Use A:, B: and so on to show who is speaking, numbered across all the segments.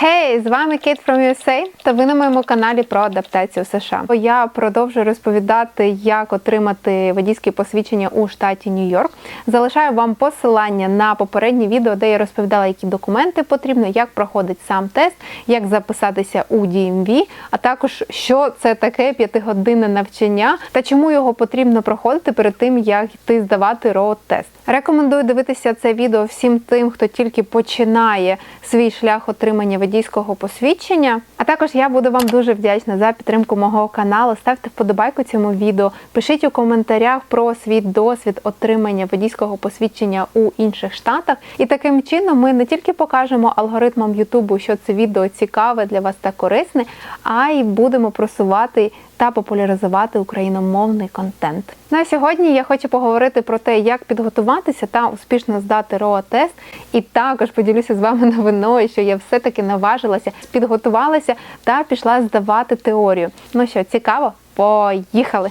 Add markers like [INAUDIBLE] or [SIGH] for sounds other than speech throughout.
A: Хей, з вами Кейт from USA та ви на моєму каналі про адаптацію США. Я продовжую розповідати, як отримати водійське посвідчення у штаті Нью-Йорк. Залишаю вам посилання на попереднє відео, де я розповідала, які документи потрібно, як проходить сам тест, як записатися у DMV, а також що це таке п'ятигодинне навчання та чому його потрібно проходити перед тим, як йти здавати роуд тест. Рекомендую дивитися це відео всім тим, хто тільки починає свій шлях отримання водійського посвідчення. А також я буду вам дуже вдячна за підтримку мого каналу. Ставте вподобайку цьому відео, пишіть у коментарях про свій досвід отримання водійського посвідчення у інших штатах. І таким чином ми не тільки покажемо алгоритмам Ютубу, що це відео цікаве для вас та корисне, а й будемо просувати та популяризувати україномовний контент. Ну сьогодні я хочу поговорити про те, як підготуватися та успішно здати РОА-тест. І також поділюся з вами новиною, що я все-таки наважилася, підготувалася та пішла здавати теорію. Ну що, цікаво? Поїхали!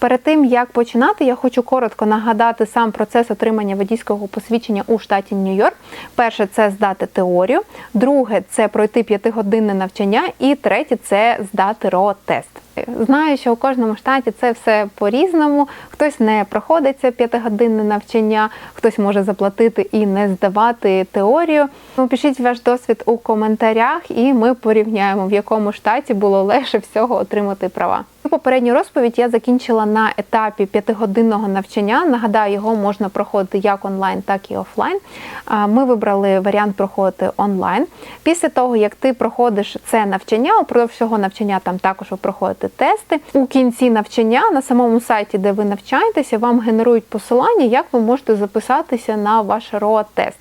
A: Перед тим як починати, я хочу коротко нагадати сам процес отримання водійського посвідчення у штаті Нью-Йорк. Перше це здати теорію, друге це пройти п'ятигодинне навчання, і третє це здати РО-тест. Знаю, що у кожному штаті це все по-різному. Хтось не проходить це п'ятигодинне навчання, хтось може заплатити і не здавати теорію. Ну, пишіть ваш досвід у коментарях, і ми порівняємо, в якому штаті було легше всього отримати права. Попередню розповідь я закінчила на етапі п'ятигодинного навчання. Нагадаю, його можна проходити як онлайн, так і офлайн. Ми вибрали варіант проходити онлайн. Після того, як ти проходиш це навчання, упродовж всього навчання там також ви проходите тести. У кінці навчання на самому сайті, де ви навчаєтеся, вам генерують посилання, як ви можете записатися на ваш РОА-тест.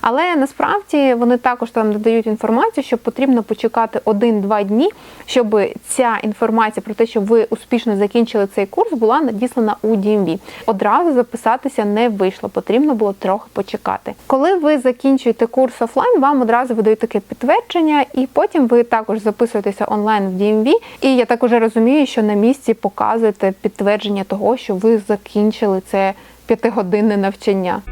A: Але насправді вони також там додають інформацію, що потрібно почекати 1-2 дні, щоб ця інформація про те, що ви успішно закінчили цей курс, була надіслана у DMV. Одразу записатися не вийшло, потрібно було трохи почекати. Коли ви закінчуєте курс офлайн, вам одразу видають таке підтвердження, і потім ви також записуєтеся онлайн в DMV. І я також розумію, що на місці показуєте підтвердження того, що ви закінчили це п'ятигодинне навчання.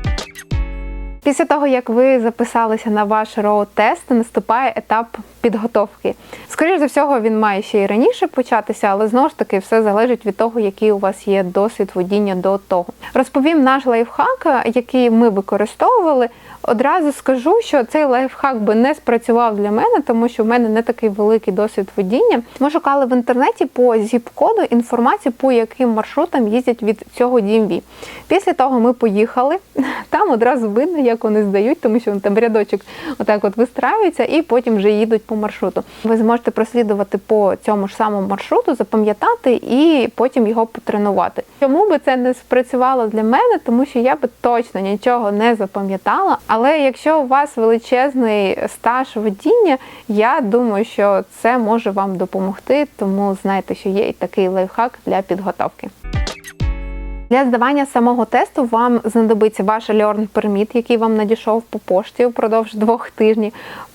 A: Після того, як ви записалися на ваш роуд-тест, наступає етап підготовки. Скоріше за всього, він має ще й раніше початися, але знову ж таки все залежить від того, який у вас є досвід водіння до того. Розповім наш лайфхак, який ми використовували. Одразу скажу, що цей лайфхак би не спрацював для мене, тому що в мене не такий великий досвід водіння. Ми шукали в інтернеті по зіп-коду інформацію, по яким маршрутам їздять від цього DMV. Після того ми поїхали. [LAUGHS] Там одразу видно, як вони здають, тому що там рядочок отак от вистраюється, і потім вже їдуть по маршруту. Ви зможете прослідувати по цьому ж самому маршруту, запам'ятати і потім його потренувати. Чому би це не спрацювало для мене? Тому що я би точно нічого не запам'ятала. Але якщо у вас величезний стаж водіння, я думаю, що це може вам допомогти, тому знайте, що є і такий лайфхак для підготовки. Для здавання самого тесту вам знадобиться ваш Learn Permit, який вам надійшов по пошті впродовж двох тижнів.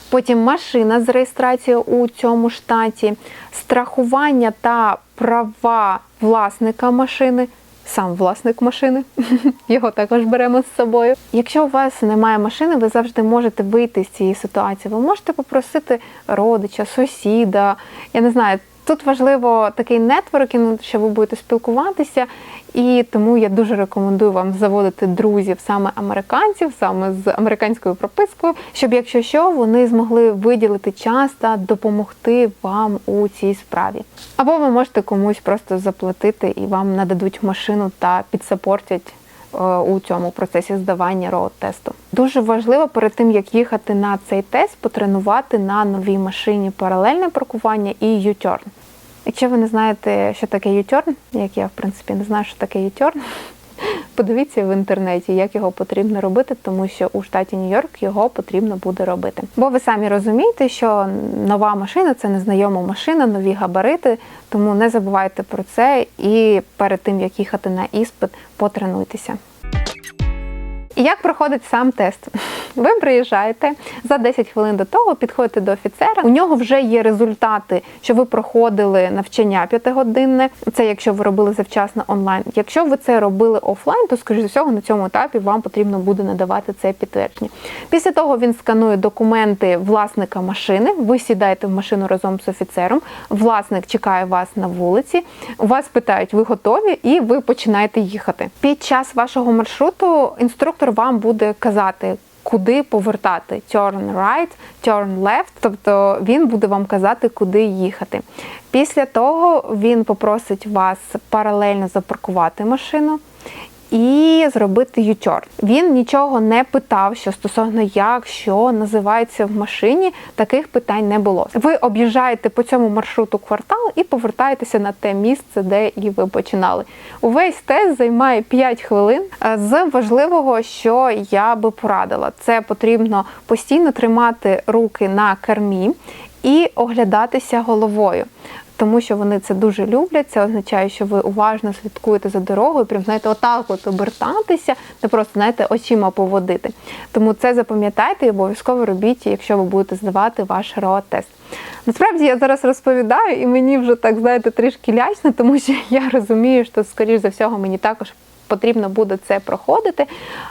A: Потім машина з реєстрацією у цьому штаті, страхування та права власника машини. Сам власник машини, [LAUGHS] його також беремо з собою. Якщо у вас немає машини, ви завжди можете вийти з цієї ситуації. Ви можете попросити родича, сусіда. Я не знаю, тут важливо такий нетворкінг, що ви будете спілкуватися, і тому я дуже рекомендую вам заводити друзів саме американців, саме з американською пропискою, щоб, якщо що, вони змогли виділити час та допомогти вам у цій справі. Або ви можете комусь просто заплатити і вам нададуть машину та підсапортять у цьому процесі здавання роуд-тесту. Дуже важливо перед тим, як їхати на цей тест, потренувати на новій машині паралельне паркування і U-turn. Якщо ви не знаєте, що таке U-turn, як я в принципі не знаю, що таке U-turn, [LAUGHS] подивіться в інтернеті, як його потрібно робити, тому що у штаті Нью-Йорк його потрібно буде робити. Бо ви самі розумієте, що нова машина це незнайома машина, нові габарити, тому не забувайте про це і перед тим як їхати на іспит, потренуйтеся. І як проходить сам тест? [LAUGHS] Ви приїжджаєте за 10 хвилин до того, підходите до офіцера. У нього вже є результати, що ви проходили навчання п'ятигодинне. Це якщо ви робили завчасно онлайн. Якщо ви це робили офлайн, то скоріш за всього на цьому етапі вам потрібно буде надавати це підтвердження. Після того він сканує документи власника машини. Ви сідаєте в машину разом з офіцером. Власник чекає вас на вулиці. Вас питають, ви готові, і ви починаєте їхати. Під час вашого маршруту інструктор вам буде казати. Куди повертати turn right, turn left, тобто він буде вам казати, куди їхати. Після того він попросить вас паралельно запаркувати машину і зробити U-turn. Він нічого не питав, що стосовно як, що називається в машині, таких питань не було. Ви об'їжджаєте по цьому маршруту квартал і повертаєтеся на те місце, де і ви починали. Увесь тест займає 5 хвилин. Е, З важливого, що я би порадила, це потрібно постійно тримати руки на кермі і оглядатися головою тому що вони це дуже люблять. Це означає, що ви уважно слідкуєте за дорогою, прям знаєте, отак от обертатися, не просто знаєте, очима поводити. Тому це запам'ятайте і обов'язково робіть, якщо ви будете здавати ваш РОА-тест. Насправді я зараз розповідаю, і мені вже так знаєте трішки лячно, тому що [LAUGHS] я розумію, що скоріш за всього мені також. Потрібно буде це проходити,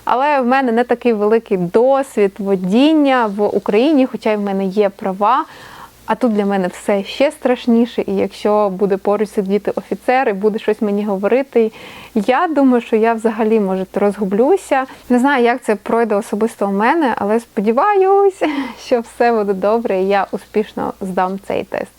A: але в мене не такий великий досвід водіння в Україні, хоча й в мене є права. А тут для мене все ще страшніше, і якщо буде поруч сидіти офіцер і буде щось мені говорити, я думаю, що я взагалі може розгублюся. Не знаю, як це пройде особисто у мене, але сподіваюся, [LAUGHS] що все буде добре, і я успішно здам цей тест.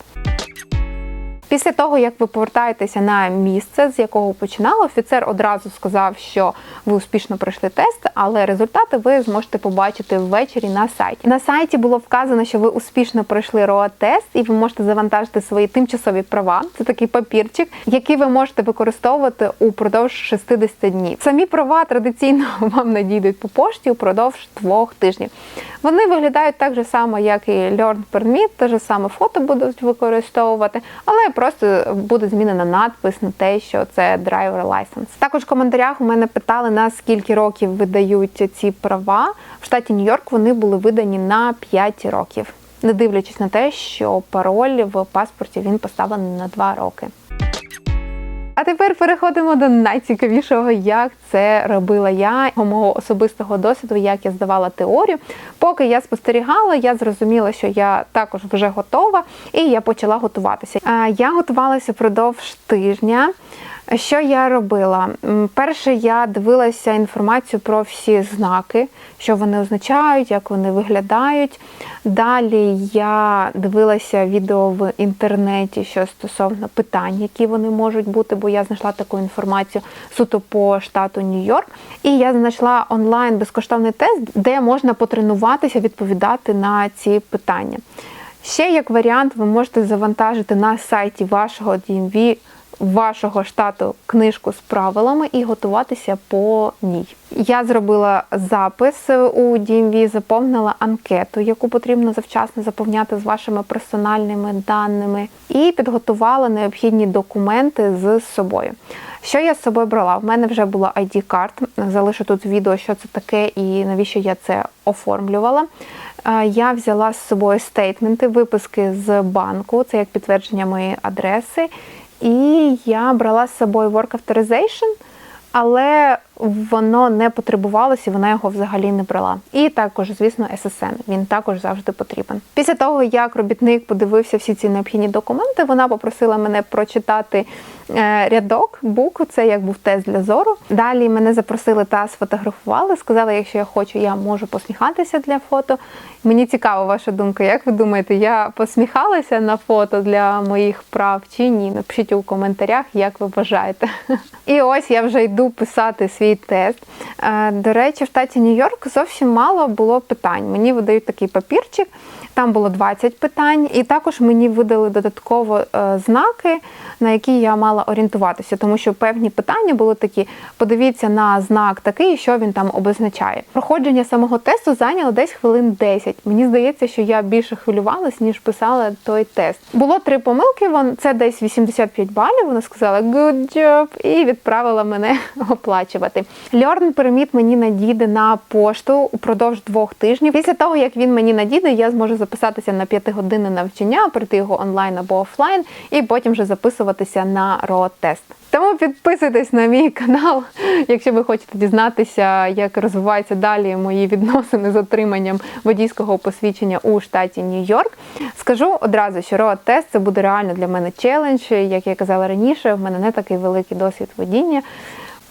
A: Після того, як ви повертаєтеся на місце, з якого починали, офіцер одразу сказав, що ви успішно пройшли тест, але результати ви зможете побачити ввечері на сайті. На сайті було вказано, що ви успішно пройшли РОА-тест, і ви можете завантажити свої тимчасові права. Це такий папірчик, який ви можете використовувати упродовж 60 днів. Самі права традиційно [LAUGHS] вам надійдуть по пошті упродовж двох тижнів. Вони виглядають так же само, як і Learn Permit, те ж саме фото будуть використовувати, але просто буде змінена надпис на те, що це Driver License. Також в коментарях у мене питали, на скільки років видають ці права. В штаті Нью-Йорк вони були видані на 5 років, не дивлячись на те, що пароль в паспорті він поставлений на 2 роки. А тепер переходимо до найцікавішого, як це робила я, мого особистого досвіду, як я здавала теорію. Поки я спостерігала, я зрозуміла, що я також вже готова, і я почала готуватися. Я готувалася впродовж тижня. Що я робила? Перше, я дивилася інформацію про всі знаки, що вони означають, як вони виглядають. Далі я дивилася відео в інтернеті, що стосовно питань, які вони можуть бути, бо я знайшла таку інформацію суто по штату Нью-Йорк. І я знайшла онлайн безкоштовний тест, де можна потренуватися відповідати на ці питання. Ще як варіант, ви можете завантажити на сайті вашого DMV вашого штату книжку з правилами і готуватися по ній. Я зробила запис у DMV, заповнила анкету, яку потрібно завчасно заповняти з вашими персональними даними, і підготувала необхідні документи з собою. Що я з собою брала? В мене вже була ID-карт, залишу тут відео, що це таке і навіщо я це оформлювала. Я взяла з собою стейтменти, виписки з банку, це як підтвердження моєї адреси. І я брала з собою Work Authorization, але воно не потребувалося, і вона його взагалі не брала. І також, звісно, SSN, він також завжди потрібен. Після того, як робітник подивився всі ці необхідні документи, вона попросила мене прочитати е, рядок, букву, це як був тест для зору. Далі мене запросили та сфотографували, сказали, якщо я хочу, я можу посміхатися для фото. Мені цікава ваша думка. Як ви думаєте, я посміхалася на фото для моїх прав чи ні? Напишіть у коментарях, як ви вважаєте. [LAUGHS] І ось я вже йду писати свій тест. До речі, в штаті Нью-Йорк зовсім мало було питань. Мені видають такий папірчик. Там було 20 питань, і також мені видали додатково е, знаки, на які я мала орієнтуватися, тому що певні питання були такі: подивіться на знак такий, що він там обозначає. Проходження самого тесту зайняло десь хвилин 10. Мені здається, що я більше хвилювалась, ніж писала той тест. Було три помилки. Це десь 85 балів. Вона сказала good job і відправила мене [LAUGHS] оплачувати. Learn Permit мені надійде на пошту упродовж двох тижнів. Після того, як він мені надійде, я зможу записатися на п'ятигодинне навчання, пройти його онлайн або офлайн, і потім вже записуватися на роад тест. Тому підписуйтесь на мій канал, якщо ви хочете дізнатися, як розвиваються далі мої відносини з отриманням водійського посвідчення у штаті Нью-Йорк. Скажу одразу, що роад тест це буде реально для мене челендж. Як я казала раніше, в мене не такий великий досвід водіння.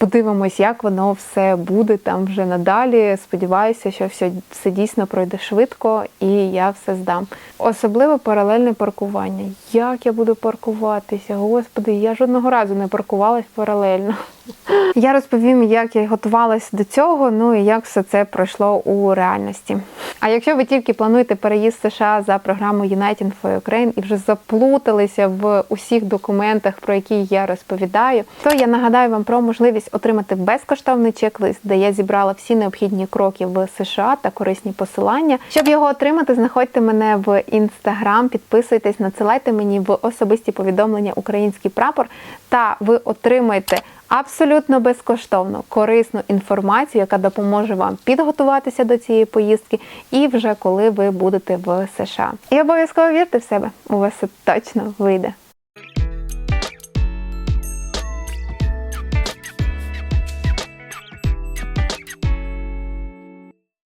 A: Подивимось, як воно все буде там вже надалі. Сподіваюся, що все, все дійсно пройде швидко і я все здам. Особливо паралельне паркування. Як я буду паркуватися? Господи, я жодного разу не паркувалась паралельно. Я розповім, як я готувалась до цього, ну і як все це пройшло у реальності. А якщо ви тільки плануєте переїзд з США за програмою United for Ukraine і вже заплуталися в усіх документах, про які я розповідаю, то я нагадаю вам про можливість отримати безкоштовний чек-лист, де я зібрала всі необхідні кроки в США та корисні посилання. Щоб його отримати, знаходьте мене в інстаграм, підписуйтесь, надсилайте мені в особисті повідомлення український прапор, та ви отримаєте абсолютно безкоштовно корисну інформацію, яка допоможе вам підготуватися до цієї поїздки, і вже коли ви будете в США. І обов'язково вірте в себе, у вас це точно вийде.